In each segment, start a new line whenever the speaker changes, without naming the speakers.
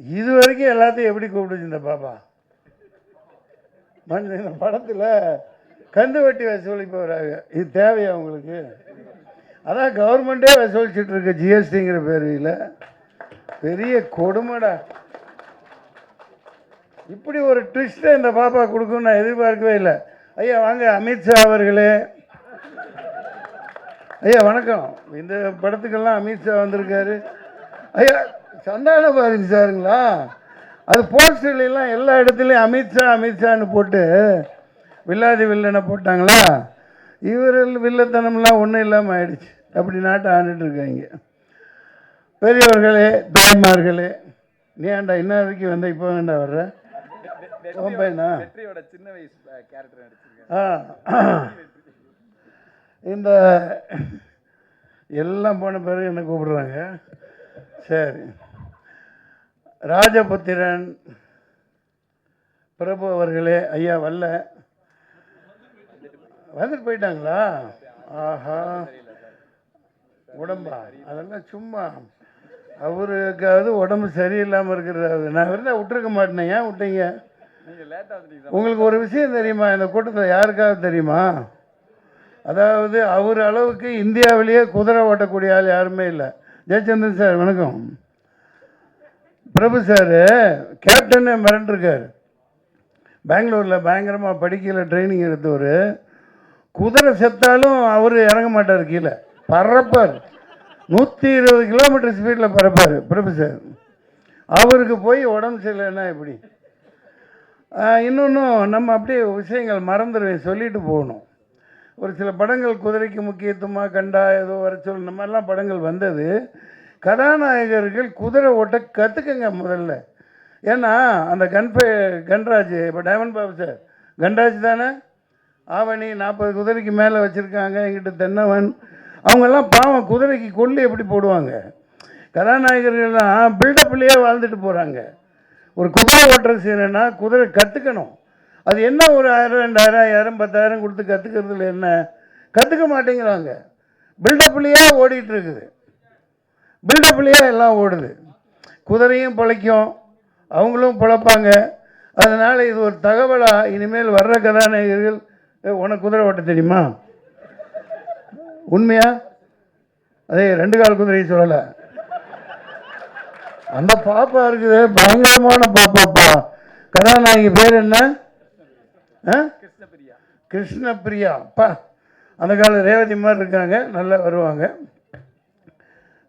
இது வரைக்கும் எல்லாத்தையும் எப்படி கூப்பிடுச்சு இந்த பாப்பா மனுஷன் இந்த படத்தில் கந்து வட்டி வசூலிப்பவராக. இது தேவையா உங்களுக்கு? அதான் கவர்மெண்ட்டே வசூலிச்சுட்டு இருக்க ஜிஎஸ்டிங்கிற பேரில். பெரிய கொடுமைடா. இப்படி ஒரு ட்விஸ்ட்டை இந்த பாப்பா கொடுக்கும் நான் எதிர்பார்க்கவே இல்லை. ஐயா வாங்க அமித்ஷா அவர்களே. ஐயா வணக்கம். இந்த படத்துக்கெல்லாம் அமித்ஷா வந்திருக்காரு. ஐயா சந்தான பாரதி சாருங்களா. அது போஸ்டர்லாம் எல்லா இடத்துலையும் அமித்ஷா அமித்ஷான்னு போட்டு வில்லாதி வில்லனை போட்டாங்களா? இவர்கள் வில்லத்தனம்லாம் ஒன்றும் இல்லாமல் ஆயிடுச்சு. அப்படி நாட்டை ஆண்டுட்டு இருக்காங்க. பெரியவர்களே தாய்மார்களே நீ ஏன்டா இன்ன வரைக்கும் வந்த இப்போ வேண்டா வர்ற? பையனா?
சின்ன வயசு கேரக்டர்
இந்த எல்லாம் போன பிறகு என்ன கூப்பிடுறாங்க. சரி. ராஜபுத்திரன் பிரபு அவர்களே ஐயா வரல வந்துட்டு போயிட்டாங்களா? ஆஹா. உடம்பா. அதெல்லாம் சும்மா. அவருக்காவது உடம்பு சரியில்லாமல் இருக்கிறது. நான் இருந்தால் விட்டுருக்க மாட்டேனே. ஏன் விட்டீங்க? உங்களுக்கு ஒரு விஷயம் தெரியுமா? இந்த கூட்டத்தில் யாருக்காவது தெரியுமா? அதாவது அவர் அளவுக்கு இந்தியாவிலேயே குதிரை ஓட்டக்கூடிய ஆள் யாருமே இல்லை. ஜெயச்சந்திரன் சார் வணக்கம். பிரபு சார் கேப்டனே மிரண்டிருக்கார். பெங்களூரில் பயங்கரமாக படிக்கல ட்ரைனிங் எடுத்தவர். குதிரை செத்தாலும் அவர் இறங்க மாட்டார் கீழே. பறப்பார். நூற்றி இருபது கிலோமீட்டர் ஸ்பீடில் பறப்பார் பிரபு சார். அவருக்கு போய் உடம்பு சரியில்லைன்னா எப்படி? இன்னொன்றும் நம்ம அப்படியே விஷயங்கள் மறந்துடுவேன் சொல்லிட்டு போகணும். ஒரு சில படங்கள் குதிரைக்கு முக்கியத்துவமாக கண்டா ஏதோ வர சொல்லு இந்த மாதிரிலாம் படங்கள் வந்தது. கதாநாயகர்கள் குதிரை ஓட்ட கற்றுக்குங்க முதல்ல. ஏன்னா அந்த கன்பே கன்ராஜ் இப்போ டைமண்ட் பாபு சார். கன்ராஜ் தானே? ஆவணி நாற்பது குதிரைக்கு மேலே வச்சுருக்காங்க எங்கிட்ட தென்னவன். அவங்கெல்லாம் பாவம் குதிரைக்கு கொள்ளி எப்படி போடுவாங்க? கதாநாயகர்கள்லாம் பில்டப்லேயே வாழ்ந்துட்டு போகிறாங்க ஒரு குதிரை ஓட்டுற சீனா குதிரை கற்றுக்கணும் அது என்ன ஒரு ஆயிரம் ரெண்டாயிரம் ஐயாயிரம் பத்தாயிரம் கொடுத்து கற்றுக்கிறதுல என்ன? கற்றுக்க மாட்டேங்கிறாங்க. பில்டப்லேயே ஓடிட்டு இருக்குது. பில்டப்லேயே எல்லாம் ஓடுது. குதிரையும் பிழைக்கும். அவங்களும் பிழைப்பாங்க. அதனால் இது ஒரு தகவலாக இனிமேல் வர்ற கதாநாயகர்கள் உனக்கு குதிரை ஓட்ட தெரியுமா? உண்மையா? அதே ரெண்டு கால் குதிரையை சொல்லலை அந்த பாப்பா இருக்குது. பயங்கரமான பாப்பாப்பா. கதாநாயகி பேர் என்ன? ஆ?
கிருஷ்ணபிரியா
கிருஷ்ணபிரியா அப்பா அந்த காலம் ரேவதி மாதிரி இருக்காங்க. நல்லா வருவாங்க.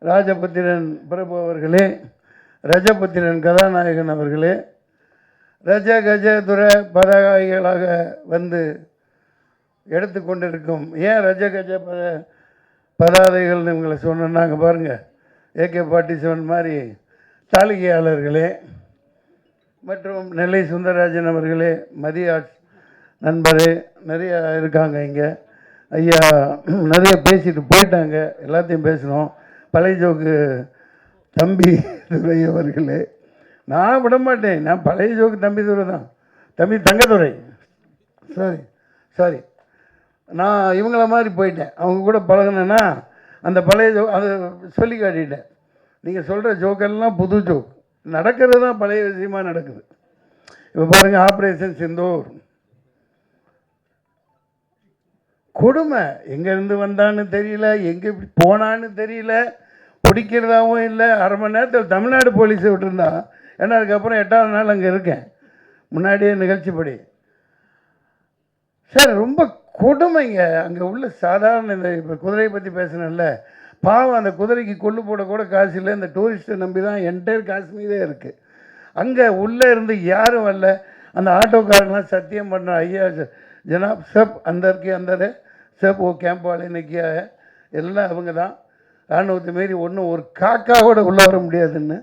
ராஜபுத்திரன் பிரபு அவர்களே ரஜபுத்திரன் கதாநாயகன் அவர்களே ரஜ கஜ துர பதாகைகளாக வந்து எடுத்துக்கொண்டிருக்கும் ஏன் ரஜ கஜ பத பதாதைகள்னு உங்களை சொன்னாங்க பாருங்கள் ஏகே ஃபார்ட்டி செவன் மாதிரி தாளிகையாளர்களே மற்றும் நெல்லை சுந்தரராஜன் அவர்களே மதிய நண்பரே நிறையா இருக்காங்க இங்கே. ஐயா நிறைய பேசிட்டு போயிட்டாங்க. எல்லாத்தையும் பேசணும் பழைய ஜோக்கு தம்பி துரை அவர்களே நான் விட மாட்டேன் நான் பழைய ஜோக்கு தம்பி துரை தான். தம்பி தங்கதுரை. Sorry sorry. நான் இவங்கள மாதிரி போயிட்டேன். அவங்க கூட பழகினேன்னா அந்த பழைய ஜோக் அதை சொல்லி காட்டிட்டேன். நீங்கள் சொல்கிற ஜோக்கெல்லாம் புது ஜோக். நடக்கிறது தான் பழைய விஷயமா நடக்குது. இப்போ பாருங்கள் ஆப்ரேஷன் சிந்தூர் கொடுமை. எங்கேருந்து வந்தான்னு தெரியல எங்கே இப்படி போனான்னு தெரியல பிடிக்கிறதாவும் இல்லை. அரை மணி நேரத்தில் தமிழ்நாடு போலீஸை விட்டுருந்தா ஏன்னா அதுக்கப்புறம் எட்டாவது நாள் அங்கே இருக்கேன். முன்னாடியே நிகழ்ச்சிப்படி. சார் ரொம்ப கொடுமைங்க. அங்கே உள்ள சாதாரண இந்த இப்போ குதிரையை பற்றி பேசுனேன்ல. பாவம் அந்த குதிரைக்கு கொள்ளு போட கூட காசு இல்லை. இந்த டூரிஸ்ட்டை நம்பி தான் என்டையர் காஷ்மீரே இருக்குது அங்கே உள்ளே இருந்து யாரும் வரல. அந்த ஆட்டோக்காரங்களாம் சத்தியம் பண்ண ஐயா ஜனாப் சப் அந்தருக்கு அந்தர். சேப்போ கேம்பால் கேம்ப் எல்லாம் அவங்க தான். இராணுவத்தை மாரி ஒன்றும் ஒரு காக்கா கூட உள்ளே வர முடியாதுன்னு.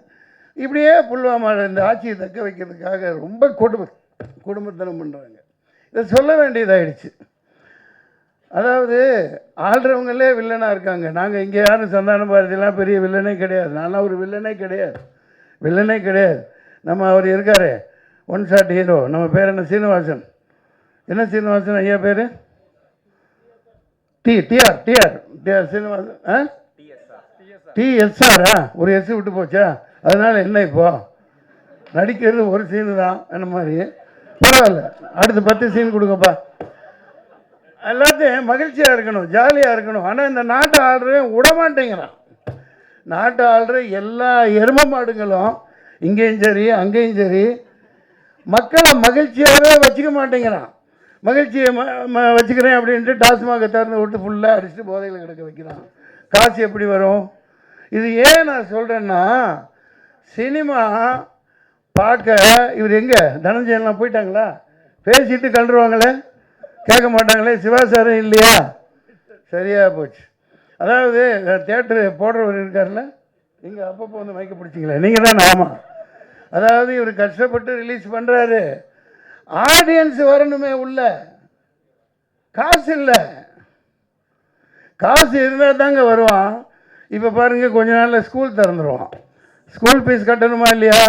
இப்படியே புல்வாமாவில் இந்த ஆட்சியை தக்க வைக்கிறதுக்காக ரொம்ப கொடுமை குடும்பத்தனம் பண்ணுறாங்க இதை சொல்ல வேண்டியதாயிடுச்சு. அதாவது ஆள்றவங்களே வில்லனாக இருக்காங்க. நாங்கள் இங்கே யாரும் சந்தான பாரதியெலாம் பெரிய வில்லனே கிடையாது. நான்லாம் ஒரு வில்லனே கிடையாது. வில்லனே கிடையாது. நம்ம அவர் இருக்காரு ஒன் ஷாட் ஹீரோ நம்ம பேர் என்ன? சீனிவாசன். என்ன சீனிவாசன் ஐயா பேர்? T TR TR TR Srinivasan ஆ
டிஎஸ்ஆரா
ஒரு எஸ் விட்டு போச்சா? அதனால் என்ன இப்போ? நடிக்கிறது ஒரு சீனு தான் என்ன மாதிரி? பரவாயில்ல. அடுத்து பத்து சீன் கொடுங்கப்பா. எல்லாத்தையும் மகிழ்ச்சியாக இருக்கணும் ஜாலியாக இருக்கணும். ஆனால் இந்த நாட்டு ஆள்றவன் விட மாட்டேங்கிறான். நாட்டை ஆள்ற எல்லா எரும மாடுங்களும் இங்கேயும் சரி அங்கேயும் சரி மக்களை மகிழ்ச்சியாகவே வச்சுக்க மாட்டேங்கிறான். மகிழ்ச்சியை ம ம- வச்சுக்கிறேன் அப்படின்ட்டு டாஸ்மாக திறந்து விட்டு ஃபுல்லாக அடிச்சுட்டு போதையில் கிடக்க வைக்கிறான். காசு எப்படி வரும்? இது ஏன் நான் சொல்கிறேன்னா சினிமா பார்க்க இவர் எங்கே? தனஞ்சயன்லாம் போயிட்டாங்களா? பேசிட்டு கண்டுருவாங்களே? கேட்க மாட்டாங்களே? சிவாசாரம் இல்லையா? சரியாக போச்சு. அதாவது தேட்டரு போடுறவர் இருக்கார்ல? நீங்கள் அப்பப்போ வந்து மயக்க பிடிச்சிங்களே நீங்கள் தான் ஆமாம் அதாவது இவர் கஷ்டப்பட்டு ரிலீஸ் பண்ணுறாரு ஆடியன்ஸ் வரணுமே உள்ள. காசு இல்லை. காசு இருந்தால் தாங்க வருவான். இப்போ பாருங்கள் கொஞ்ச நாளில் ஸ்கூல் திறந்துருவான். ஸ்கூல் ஃபீஸ் கட்டணுமா இல்லையா?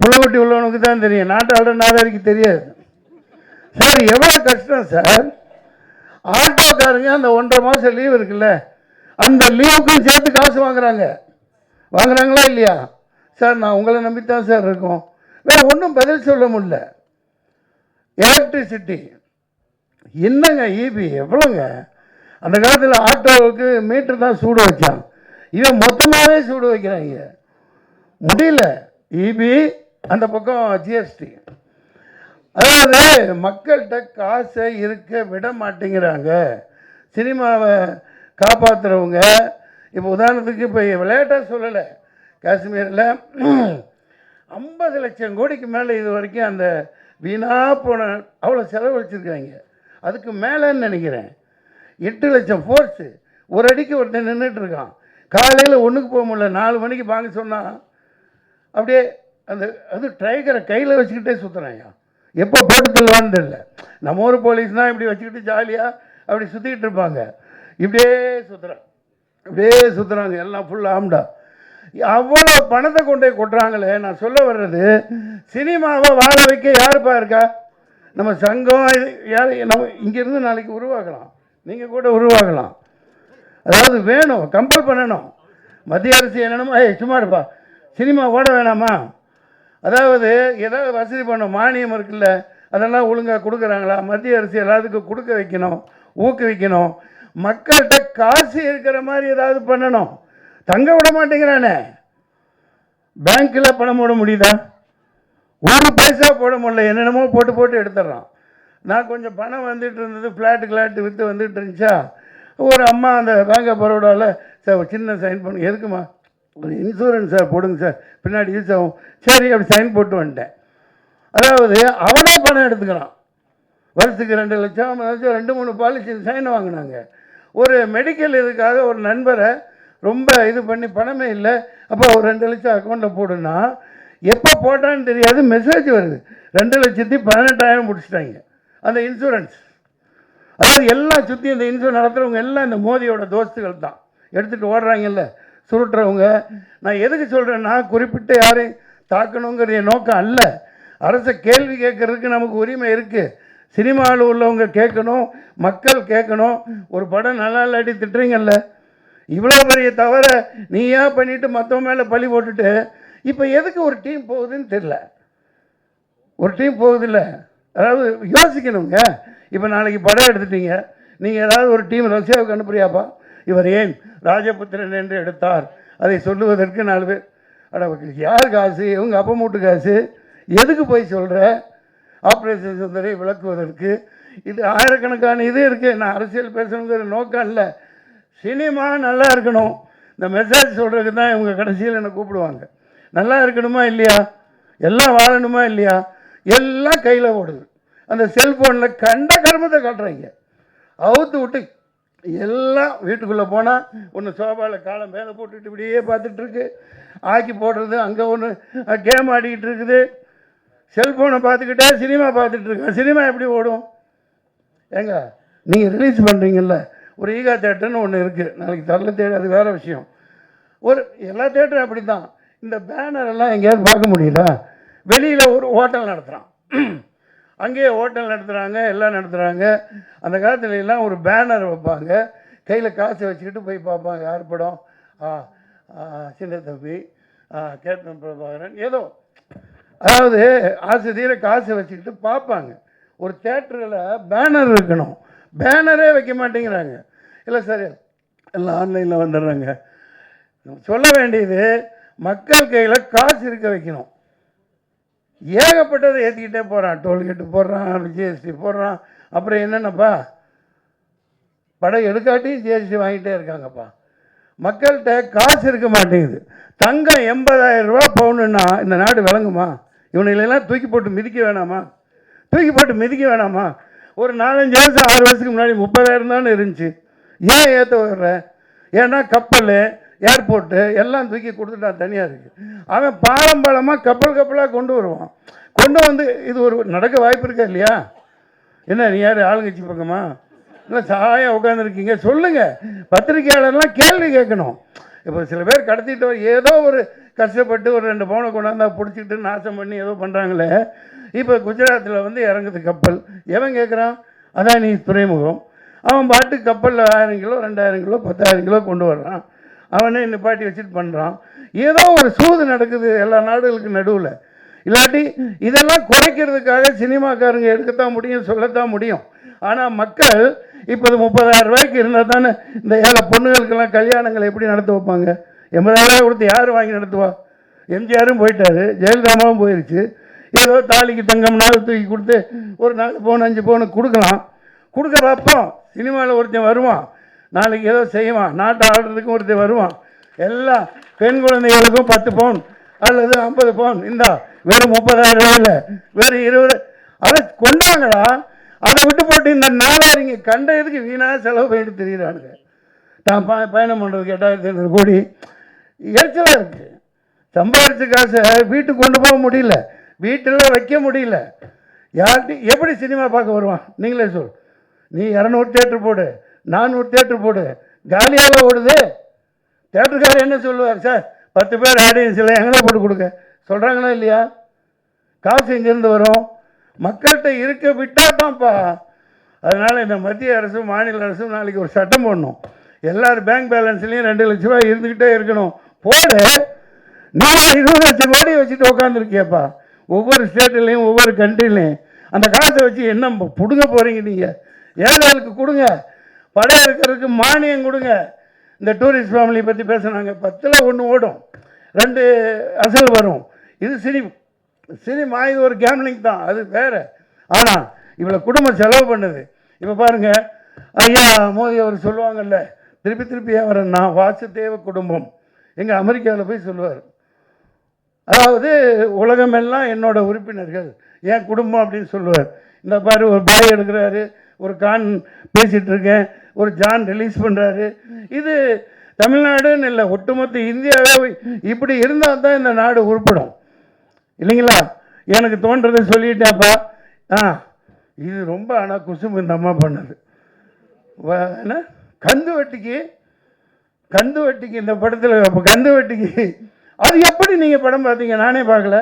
புள்ளக்குட்டி உள்ளவனுக்கு தான் தெரியும். நாட்டு ஆட நாதாரிக்கு தெரியாது. சார் எவ்வளோ கஷ்டம் சார் ஆட்டோக்காரங்க அந்த ஒன்றரை மாதம் லீவ் இருக்குல்ல அந்த லீவுக்கும் சேர்த்து காசு வாங்குறாங்க. வாங்குறாங்களா இல்லையா? சார் நான் உங்களை நம்பித்தான் சார் இருக்கோம். வேறு ஒன்றும் பதில் சொல்ல முடியல. எலக்ட்ரிசிட்டி என்னங்க ஈபி எவ்வளோங்க? அந்த காலத்தில் ஆட்டோவுக்கு மீட்டர் தான் சூடு வச்சான். இவன் மொத்தமாகவே சூடு வைக்கிறாங்க முடியல. இபி அந்த பக்கம் ஜிஎஸ்டி அதாவது மக்கள்கிட்ட காசை இருக்க விட மாட்டேங்கிறாங்க. சினிமாவை காப்பாற்றுறவங்க இப்போ உதாரணத்துக்கு இப்போ விளையாட்டாக சொல்லலை. காஷ்மீரில் ஐம்பது லட்சம் கோடிக்கு மேலே இது வரைக்கும் அந்த வீணாக போன அவ்வளோ செலவழிச்சிருக்காங்க. அதுக்கு மேலேன்னு நினைக்கிறேன். எட்டு லட்சம் ஃபோர்ஸு ஒரு அடிக்கு ஒருத்தன் நின்றுட்டு இருக்கான். காலையில் ஒன்றுக்கு போக முடியல நாலு மணிக்கு வாங்க சொன்னால் அப்படியே அந்த அது ட்ரைகரை கையில் வச்சுக்கிட்டே சுற்றுறாங்க எப்போ போட்டு தள்ளுவான்னு தெரியல. நம்ம ஊர் போலீஸ்னால் இப்படி வச்சுக்கிட்டு ஜாலியாக அப்படி சுற்றிக்கிட்டு இருப்பாங்க. இப்படியே சுற்றுறான் இப்படியே சுற்றுறாங்க எல்லாம் ஃபுல் ஆம்டா அவ்வளோ பணத்தை கொண்டு போய் கொட்டுறாங்களே. நான் சொல்ல வர்றது சினிமாவை வாழ வைக்க யாருப்பா இருக்கா? நம்ம சங்கம் இது யார் நம்ம இங்கேருந்து நாளைக்கு உருவாக்கலாம் நீங்கள் கூட உருவாகலாம். அதாவது வேணும் கம்பல் பண்ணணும். மத்திய அரசு என்னென்னமோ ஏய் சும்மா இருப்பா. சினிமா ஓட வேணாமா? அதாவது ஏதாவது வசதி பண்ணணும். மானியம் இருக்குல்ல அதெல்லாம் ஒழுங்காக கொடுக்குறாங்களா? மத்திய அரசு எல்லாத்துக்கும் கொடுக்க வைக்கணும் ஊக்குவிக்கணும். மக்கள்கிட்ட காசு இருக்கிற மாதிரி ஏதாவது பண்ணணும். தங்க விட மாட்டேங்கிறானே. பேங்க்கில் பணம் போட முடியுதா? ஒரு பைசா போட முடியல. என்னென்னமோ போட்டு போட்டு எடுத்துட்றான். நான் கொஞ்சம் பணம் வந்துட்டு இருந்தது ஃப்ளாட்டு கிளாட்டு விற்று வந்துட்டு இருந்துச்சா? ஒரு அம்மா அந்த பேங்க் ஆஃப் பரோடாவில் சார் சின்ன சைன் பண்ணு எதுக்குமா ஒரு இன்சூரன்ஸ் சார் போடுங்க சார். பின்னாடி யூஸ் ஆகும். சரி அப்படி சைன் போட்டு வந்துட்டேன். அதாவது அவனே பணம் எடுத்துக்கிறான். வருஷத்துக்கு ரெண்டு லட்சம் லட்சம் ரெண்டு மூணு பாலிசி சைன் வாங்கினாங்க. ஒரு மெடிக்கல் இதுக்காக ஒரு நண்பரை ரொம்ப இது பண்ணி பணமே இல்லை. அப்போ ஒரு ரெண்டு லட்சம் அக்கௌண்ட்டில் போடுனா எப்போ போட்டான்னு தெரியாது மெசேஜ் வருது. ரெண்டு லட்சத்தி பதினெட்டாயிரம் முடிச்சிட்டாங்க. அந்த இன்சூரன்ஸ் அதாவது எல்லா சுற்றி இந்த இன்சூரன்ஸ் நடத்துகிறவங்க எல்லாம் இந்த மோதியோட தோஸ்துகள் தான். எடுத்துகிட்டு ஓடுறாங்கல்ல சுருட்டுறவங்க. நான் எதுக்கு சொல்கிறேன்னா குறிப்பிட்ட யாரையும் தாக்கணுங்கிற நோக்கம் அல்ல. அரசை கேள்வி கேட்குறதுக்கு நமக்கு உரிமை இருக்குது சினிமாவில் உள்ளவங்க கேட்கணும் மக்கள் கேட்கணும். ஒரு படம் நல்லா இல்லாட்டி திட்டுறீங்கல்ல. இவ்வளோ பெரிய தவிர நீ ஏன் பண்ணிவிட்டு மற்றவங்க மேலே பழி போட்டுட்டு இப்போ எதுக்கு ஒரு டீம் போகுதுன்னு தெரில ஒரு டீம் போகுதில்ல. அதாவது யோசிக்கணுங்க. இப்போ நாளைக்கு படம் எடுத்துட்டீங்க. நீங்கள் ஏதாவது ஒரு டீம் ரஷ்யாவுக்கு அனுப்புறியாப்பா? இவர் ஏன் ராஜபுத்திரன் என்று எடுத்தார்? அதை சொல்லுவதற்கு நாலு பேர். அட யார் காசு? இவங்க அப்பா மூட்டு காசு. எதுக்கு போய் சொல்கிற ஆப்ரேஷன் சுந்தரை விளக்குவதற்கு. இது ஆயிரக்கணக்கான இது இருக்குது நான் அரசியல் பேசணுங்கிற நோக்கம் இல்லை. சினிமா நல்லா இருக்கணும். இந்த மெசேஜ் சொல்கிறதுக்கு தான் இவங்க கடைசியில் என்னை கூப்பிடுவாங்க. நல்லா இருக்கணுமா இல்லையா? எல்லாம் வாழணுமா இல்லையா? எல்லாம் கையில் ஓடுது. அந்த செல்ஃபோனில் கண்ட கர்மத்தை காட்டுறீங்க. அவுத்து விட்டு எல்லாம் வீட்டுக்குள்ளே போனால் ஒன்று சோபாவில் காலை மேலே போட்டுட்டு இப்படியே பார்த்துட்ருக்கு ஆக்கி போடுறது அங்கே ஒன்று கேம் ஆடிக்கிட்டு இருக்குது. செல்ஃபோனை பார்த்துக்கிட்டே சினிமா பார்த்துட்ருக்கேன் சினிமா எப்படி ஓடும்? ஏங்க நீங்கள் ரிலீஸ் பண்ணுறீங்கல்ல ஒரு ஈகா தேட்டர்னு ஒன்று இருக்குது நாளைக்கு தரல தேட்டர் அது வேறு விஷயம். ஒரு எல்லா தேட்டரும் அப்படி தான் இந்த பேனர் எல்லாம் எங்கேயாவது பார்க்க முடியல வெளியில் ஒரு ஹோட்டல் நடத்துகிறான் அங்கேயே ஹோட்டல் நடத்துகிறாங்க எல்லாம் நடத்துகிறாங்க அந்த காலத்துல எல்லாம் ஒரு பேனர் வைப்பாங்க. கையில் காசு வச்சுக்கிட்டு போய் பார்ப்பாங்க. யார் படம்? ஆ ஆ, சின்ன தம்பி ஆ, கேப்டன் பிரபாகரன். ஏதோ அதாவது ஆசிரியரை காசு வச்சுக்கிட்டு பார்ப்பாங்க. ஒரு தேட்டரில் பேனர் இருக்கணும். பேனரே வைக்க மாட்டேங்கிறாங்க. இல்லை சார் எல்லாம் ஆன்லைனில் வந்துடுறாங்க. சொல்ல வேண்டியது மக்கள் கையில் காசு இருக்க வைக்கணும். ஏகப்பட்டதை ஏற்றிக்கிட்டே போகிறான் டோல்கேட்டு போடுறான் ஜிஎஸ்டி போடுறான். அப்புறம் என்னென்னப்பா? படம் எடுக்காட்டியும் ஜிஎஸ்டி வாங்கிட்டே இருக்காங்கப்பா. மக்கள்கிட்ட காசு இருக்க மாட்டேங்குது. தங்கம் எண்பதாயிரம் ரூபா பவுனுன்னா இந்த நாடு விளங்குமா? இவனுங்களெல்லாம் தூக்கி போட்டு மிதிக்க வேணாமா? தூக்கி போட்டு மிதிக்க வேணாமா? ஒரு நாலஞ்சு வருஷம் ஆறு வருஷத்துக்கு முன்னாடி முப்பதாயிரம் தானே இருந்துச்சு. ஏன் ஏற்ற வர்ற? ஏன்னா கப்பல் ஏர்போர்ட்டு எல்லாம் தூக்கி கொடுத்துட்டான் தனியாக இருக்குது அவன் பாரம்பரியமாக கப்பல் கப்பலாக கொண்டு வருவான். கொண்டு வந்து இது ஒரு நடக்க வாய்ப்பு இருக்கா இல்லையா? என்ன நீ யார் ஆளுங்கட்சி பக்கமா? இல்லை சாயம் உட்காந்துருக்கீங்க சொல்லுங்கள் பத்திரிகையாளர்லாம் கேள்வி கேட்கணும். இப்போ சில பேர் கடத்திட்டு வர- ஏதோ ஒரு கஷ்டப்பட்டு ஒரு ரெண்டு பவுனை கொண்டாந்தால் பிடிச்சிக்கிட்டு நாசம் பண்ணி ஏதோ பண்ணுறாங்களே இப்போ குஜராத்தில் வந்து இறங்குது கப்பல். எவன் கேட்குறான் அதான் நீ துறைமுகம். அவன் பாட்டு கப்பலில் ஆயிரம் கிலோ ரெண்டாயிரம் கிலோ பத்தாயிரம் கிலோ கொண்டு வர்றான். அவனே நிப்பாட்டி வச்சுட்டு பண்ணுறான் ஏதோ ஒரு சூது நடக்குது எல்லா நாடுகளுக்கு நடுவில். இல்லாட்டி இதெல்லாம் குறைக்கிறதுக்காக சினிமாக்காரங்க எடுக்கத்தான் முடியும் சொல்லத்தான் முடியும். ஆனால் மக்கள் இப்போது முப்பதாயிரம் ரூபாய்க்கு இருந்தால் தானே இந்த ஏழை பொண்ணுகளுக்கெல்லாம் கல்யாணங்களை எப்படி நடத்த வைப்பாங்க? எண்பதாயிரம் கொடுத்து யார் வாங்கி நடத்துவா? எம்ஜிஆரும் போயிட்டாரு ஜெயலலிதாமாவும் போயிருச்சு. ஏதோ தாலிக்கு தங்கம் நாள் தூக்கி கொடுத்து ஒரு நாலு பவுன் அஞ்சு பவுன் கொடுக்கலாம். கொடுக்க பார்ப்போம் சினிமாவில் ஒருத்தன் வருவான். நாளைக்கு ஏதோ செய்வான். நாட்டை ஆடுறதுக்கும் ஒருத்தன் வருவான். எல்லாம் பெண் குழந்தைகளுக்கும் பத்து பவுன் அல்லது ஐம்பது பவுன் இந்தா வெறும் முப்பதாயிரம் ரூபாயில் வெறும் இருபது. அதை கொண்டாங்களா அதை விட்டு போட்டு இந்த நாலாயிரங்க கண்ட இதுக்கு வீணாக செலவு பண்ணிட்டு தெரியுறானுங்க. தான் ப பயணம் பண்ணுறதுக்கு எட்டாயிரத்தி ஐநூறு கோடி. எரிச்சலாக இருக்குது சம்பாதிச்ச காசை வீட்டுக்கு கொண்டு போக முடியல. வீட்டில் வைக்க முடியல. யார்கிட்டையும் எப்படி சினிமா பார்க்க வருவான்? நீங்களே சொல். நீ இரநூறு தேட்டர் போடு நானூறு தேட்டர் போடு காலியாக ஓடுது. தேட்டருக்காரர் என்ன சொல்லுவார்? சார் பத்து பேர் ஆடியன்ஸில் எங்கே போட்டு கொடுங்க. சொல்கிறாங்களா இல்லையா? காசு எங்கேருந்து வரும்? மக்கள்கிட்ட இருக்க விட்டால் தான்ப்பா அதனால் இந்த மத்திய அரசும் மாநில அரசும் நாளைக்கு ஒரு சட்டம் போடணும். எல்லாரும் பேங்க் பேலன்ஸ்லேயும் ரெண்டு லட்ச ரூபாய் இருந்துக்கிட்டே இருக்கணும். போடு. நீ இருபது லட்சம் கோடி வச்சுட்டு உட்காந்துருக்கியப்பா ஒவ்வொரு ஸ்டேட்லேயும் ஒவ்வொரு கண்ட்ரிலையும் அந்த காசை வச்சு என்ன பிடுங்க போகிறீங்க நீங்கள் ஏழைகளுக்கு கொடுங்க. படம் இருக்கிறதுக்கு மானியம் கொடுங்க. இந்த டூரிஸ்ட் ஃபேமிலி பற்றி பேசுனாங்க. பத்தில் ஒன்று ஓடும். ரெண்டு அசல் வரும். இது சினி சினிமா இது ஒரு கேம்லிங் தான். அது வேறு. ஆனால் இவ்வளோ குடும்பம் செலவு பண்ணுது. இப்போ பாருங்கள் ஐயா மோதி அவர் சொல்லுவாங்கல்ல திருப்பி திருப்பி ஏன் நான் வாசுதேவ குடும்பம். எங்கள் அமெரிக்காவில் போய் சொல்லுவார். அதாவது உலகமெல்லாம் என்னோடய உறுப்பினர்கள். என் குடும்பம் அப்படின்னு சொல்லுவார். இந்த பாரு ஒரு பாய் எடுக்கிறாரு ஒரு கான் பேசிகிட்டு இருக்கேன் ஒரு ஜான் ரிலீஸ் பண்ணுறாரு இது தமிழ்நாடுன்னு இல்லை ஒட்டுமொத்த இந்தியாவே இப்படி இருந்தால் தான் இந்த நாடு உருப்படும். இல்லைங்களா? எனக்கு தோன்றதை சொல்லிட்டேன்ப்பா. ஆ இது ரொம்ப ஆனால் குசும்பு இந்த அம்மா பண்ணது. என்ன? கந்து வட்டிக்கு கந்து வட்டிக்கு இந்த படத்தில் அப்போ கந்து வட்டிக்கு அது எப்படி நீங்கள் படம் பார்த்தீங்க? நானே பார்க்கல.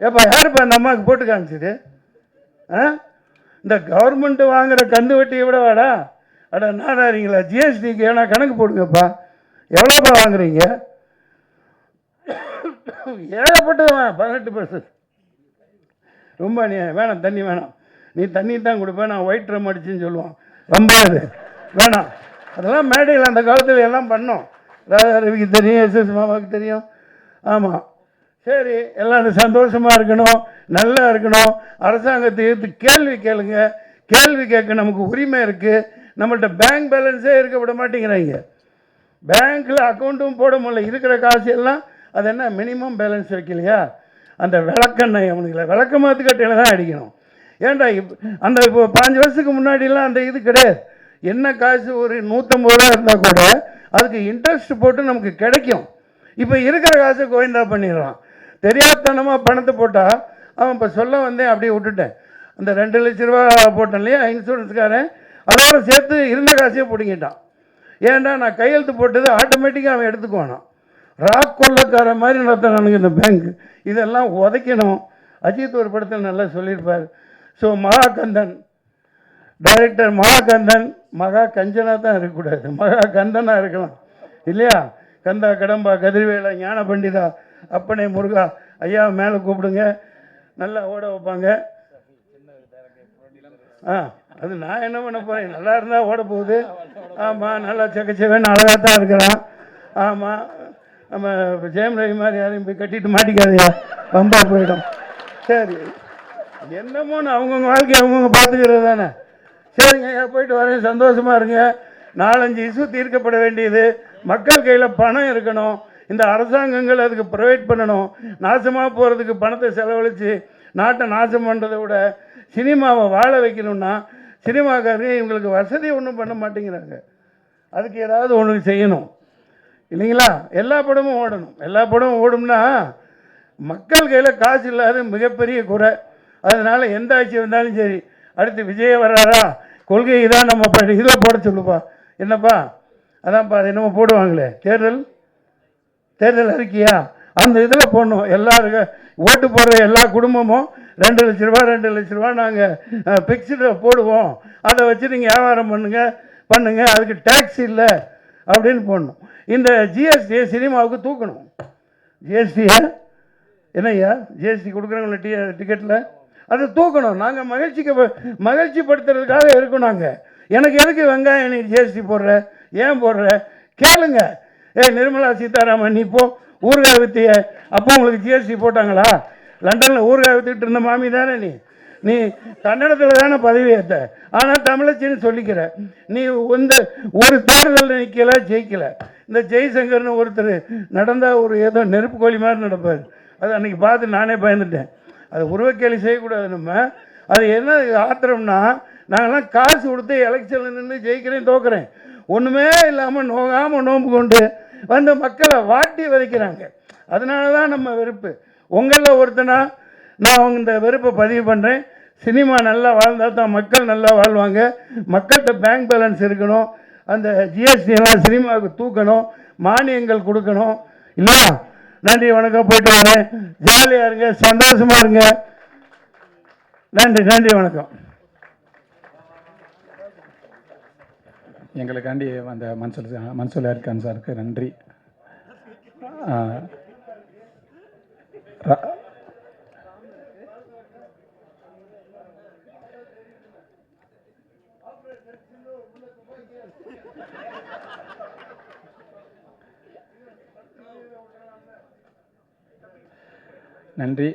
ஏப்பா யாருப்பா அந்த அம்மாவுக்கு போட்டு காமிச்சது? ஆ? இந்த கவர்மெண்ட்டு வாங்குகிற கந்து வட்டியை விட வாடா அட நாடாரிங்களா ஜிஎஸ்டிக்கு ஏன்னா கணக்கு போடுங்கப்பா. எவ்வளோப்பா வாங்குறீங்க? ஏகப்பட்டதுதான் பதினெட்டு பர்சன்ட் ரொம்ப நீ வேணாம் தண்ணி வேணாம். நீ தண்ணி தான் கொடுப்பேன் நான் ஒயிட் ட்ரம் அடிச்சுன்னு சொல்லுவான். ரொம்ப அது. வேணாம். அதெல்லாம் மேடையில் அந்த காலத்தில் எல்லாம் பண்ணோம். ராதா ரவிக்கு தெரியும் எஸ்எஸ் மாமாவுக்கு தெரியும். ஆமாம் சரி எல்லாம் சந்தோஷமாக இருக்கணும் நல்லா இருக்கணும். அரசாங்கத்தை எடுத்து கேள்வி கேளுங்க. கேள்வி கேட்க நமக்கு உரிமை இருக்குது நம்மள்ட்ட பேங்க் பேலன்ஸே இருக்க விட மாட்டேங்கிறாங்க. பேங்க்கில் அக்கௌண்ட்டும் போட முடியல. இருக்கிற காசு எல்லாம் அது என்ன மினிமம் பேலன்ஸ் வைக்கலையா? அந்த விளக்கெண்ணெய் அவனுங்கள விளக்க மாத்துக்கட்டையில் தான் அடிக்கணும். ஏன்டா இப் அந்த இப்போ பாஞ்சு வருஷத்துக்கு முன்னாடிலாம் அந்த இது கிடையாது. என்ன காசு? ஒரு நூற்றம்பது ரூபா இருந்தால் கூட அதுக்கு இன்ட்ரெஸ்ட் போட்டு நமக்கு கிடைக்கும். இப்போ இருக்கிற காசை கோயிண்டா பண்ணிடுறான் தெரியாதனமாக பணத்தை போட்டால் அவன் இப்போ சொல்ல வந்தேன் அப்படியே விட்டுட்டேன். அந்த ரெண்டு லட்ச ரூபா போட்டேன் இல்லையா இன்சூரன்ஸ்காரன் அதோட சேர்த்து இருந்த காசையே பிடிங்கிட்டான். ஏன்டா நான் கையெழுத்து போட்டது ஆட்டோமேட்டிக்காக அவன் எடுத்துக்குவானான் ராக் கொள்ளக்கார மாதிரி நடத்துறானுங்க இந்த பேங்க் இதெல்லாம் உதைக்கணும். அஜித் ஒரு படத்தில் நல்லா சொல்லியிருப்பார். ஸோ மகாகந்தன் டைரக்டர் மகாகந்தன் மகா கஞ்சனாக தான் இருக்கக்கூடாது. மகா கந்தனாக இருக்கலாம். இல்லையா? கந்தா கடம்பா கதிர்வேலா ஞான பண்டிதா அப்பனே முருகா ஐயா மேலே கூப்பிடுங்க. நல்லா ஓட வைப்பாங்க. ஆ அது நான் என்ன பண்ண போகிறேன் நல்லா இருந்தால் ஓட போகுது. ஆமாம் நல்லா செக்கச்சேவன் அழகாக தான் இருக்கிறான். ஆமாம் நம்ம ஜெயம் ரவி மாதிரி யாரையும் போய் கட்டிட்டு மாட்டிக்காதயா பம்பா போயிடும். சரி. என்னமோன்னு அவங்கவுங்க வாழ்க்கையை அவங்கவுங்க பார்த்துக்கிறது தானே? சரிங்க ஐயா போயிட்டு வரேன். சந்தோஷமாக இருங்க. நாலஞ்சு இஷ்யூ தீர்க்கப்பட வேண்டியது. மக்கள் கையில் பணம் இருக்கணும். இந்த அரசாங்கங்கள் அதுக்கு ப்ரொவைட் பண்ணணும். நாசமாக போகிறதுக்கு பணத்தை செலவழித்து நாட்டை நாசம் பண்ணுறதை விட சினிமாவை வாழ வைக்கணும்னா சினிமாக்காரங்க இவங்களுக்கு வசதி ஒன்றும் பண்ண மாட்டேங்கிறாங்க. அதுக்கு ஏதாவது ஒன்று செய்யணும். இல்லைங்களா? எல்லா படமும் ஓடணும். எல்லா படமும் ஓடும்னா மக்கள் கையில் காசு இல்லாத மிகப்பெரிய குறை. அதனால் எந்த ஆட்சி வந்தாலும் சரி அடுத்து விஜய் வர்றாரா கொள்கை தான் நம்ம ப இதில் போட சொல்லுப்பா. என்னப்பா? அதான்ப்பா அது என்னமோ போடுவாங்களே. தேர்தல்? தேர்தல் அறிக்கையா? அந்த இதில் போடணும். எல்லாருக்கும் ஓட்டு போடுற எல்லா குடும்பமும் ரெண்டு லட்ச ரூபா ரெண்டு லட்ச ரூபா நாங்கள் ஃபிக்ஸ்டில் போடுவோம். அதை வச்சு நீங்கள் வியாபாரம் பண்ணுங்கள் பண்ணுங்கள் அதுக்கு டேக்ஸ் இல்லை அப்படின்னு போடணும். இந்த ஜிஎஸ்டியை சினிமாவுக்கு தூக்கணும். ஜிஎஸ்டியை என்னய்யா? ஜிஎஸ்டி கொடுக்குறாங்களே டி டிக்கெட்டில் அதை தூக்கணும். நாங்கள் மகிழ்ச்சிக்கு மகிழ்ச்சி மகிழ்ச்சிப்படுத்துறதுக்காக இருக்கோம் நாங்கள் எனக்கு எதுக்கு வெங்காயம் நீ ஜிஎஸ்டி போடுற? ஏன் போடுற? கேளுங்க. ஏ நிர்மலா சீதாராமன் நீ போ. ஊறுகாய் வித்திய அப்போ உங்களுக்கு ஜிஎஸ்டி போட்டாங்களா? லண்டனில் ஊறுகாய் வித்துக்கிட்டு இருந்த மாமி தானே நீ? நீ கன்னடத்தில் தானே பதவி ஏற்ற ஆனால் தமிழச்சின்னு சொல்லிக்கிற. நீ இந்த ஒரு தேர்தலில் நிற்கல ஜெயிக்கல. இந்த ஜெய்சங்கர்னு ஒருத்தர் நடந்தால் ஒரு ஏதோ நெருப்பு கோழி மாதிரி நடப்பார். அது அன்னைக்கு பார்த்து நானே பயந்துட்டேன். அது உருவக்கேலி செய்யக்கூடாது நம்ம. அது என்ன ஆத்திரம்னா நாங்கள்லாம் காசு கொடுத்து எலெக்ஷனில் நின்று ஜெயிக்கிறேன் தோக்குறேன். ஒன்றுமே இல்லாமல் நோகாமல் நோம்பு கொண்டு வந்து மக்களை வாட்டி வதைக்கிறாங்க. அதனால தான் நம்ம வெறுப்பு. உங்களில் ஒருத்தனா நான் அவங்க இந்த வெறுப்பை பதிவு பண்ணுறேன் சினிமா நல்லா வாழ்ந்தால் தான் மக்கள் நல்லா வாழ்வாங்க. மக்கள்கிட்ட பேங்க் பேலன்ஸ் இருக்கணும். அந்த ஜிஎஸ்டி எல்லாம் சினிமாவுக்கு தூக்கணும். மானியங்கள் கொடுக்கணும். இல்லையா? நன்றி வணக்கம் போயிட்டு வரேன் ஜாலியாக இருங்க சந்தோஷமாக இருங்க. நன்றி நன்றி வணக்கம்.
எங்களுக்காண்டி வந்த மன்சூல் மன்சூல் ஏர்கான் சாருக்கு நன்றி. நன்றி.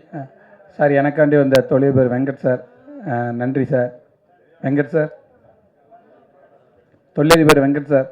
சார் எனக்காண்டி வந்த தொழிலதிபர் வெங்கட் சார். நன்றி சார். வெங்கட் சார். தொழிலதிபர் வெங்கட் சார்.